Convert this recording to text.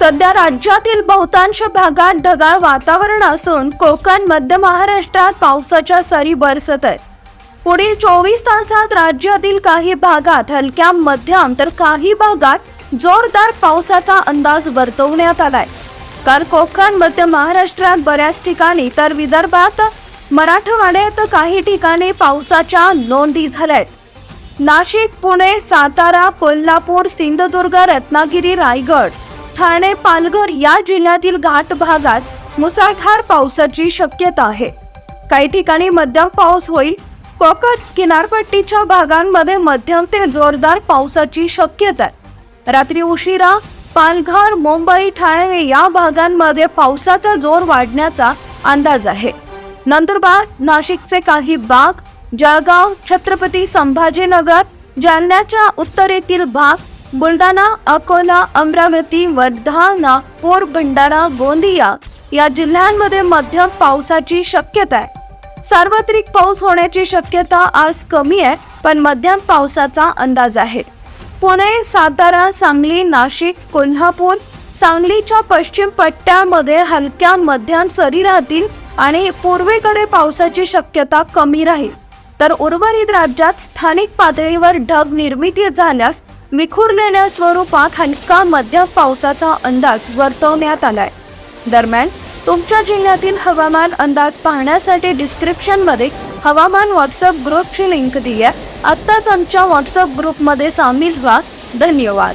सध्या राज्यातील बहुतांश भागात ढगाळ वातावरण असून कोकण मध्य महाराष्ट्रात पावसाच्या सरी बरसत आहेत पुढील चोवीस तासात राज्यातील काही भागात हलक्या मध्यम तर काही भागात जोरदार पावसाचा अंदाज वर्तवण्यात आलाय. काल कोकण मध्य महाराष्ट्रात बऱ्याच ठिकाणी तर विदर्भात मराठवाड्यात काही ठिकाणी पावसाच्या नोंदी झाल्यात. नाशिक पुणे सातारा कोल्हापूर सिंधुदुर्ग रत्नागिरी रायगड ठाणे पालघर या जिल्ह्यातील घाट भागात मुसळधार पावसाची शक्यता आहे. काही ठिकाणी मध्यम पाऊस होईल. कोकण किनारपट्टीच्या भागांमध्ये मध्यम ते जोरदार पावसाची शक्यता आहे. रात्री उशिरा पालघर मुंबई ठाणे या भागांमध्ये पावसाचा जोर वाढण्याचा अंदाज आहे. नंदुरबार नाशिकचे काही भाग जळगाव छत्रपती संभाजीनगर जालन्याच्या उत्तरेतील भाग बुलढाणा अकोला अमरावती वर्धा नागपूर भंडारा गोंदिया या जिल्ह्यांमध्ये मध्यम पावसाची शक्यता आहे. सार्वत्रिक पाऊस होण्याची शक्यता आज कमी आहे पण मध्यम पावसाचा अंदाज आहे. पुणे सातारा सांगली नाशिक कोल्हापूर सांगलीच्या पश्चिम पट्ट्यामध्ये हलक्या मध्यम सरी राहतील आणि पूर्वेकडे पावसाची शक्यता कमी राहील. तर उर्वरित राज्यात स्थानिक पातळीवर ढग निर्मिती झाल्यास विखुरलेल्या स्वरूपात हलका मध्यम पावसाचा अंदाज वर्तवण्यात आलाय. दरम्यान तुमच्या जिल्ह्यातील हवामान अंदाज पाहण्यासाठी डिस्क्रिप्शनमध्ये हवामान व्हॉट्सअप ग्रुपची लिंक दिली आहे. आत्ताच आमच्या व्हॉट्सअप ग्रुपमध्ये सामील व्हा. धन्यवाद.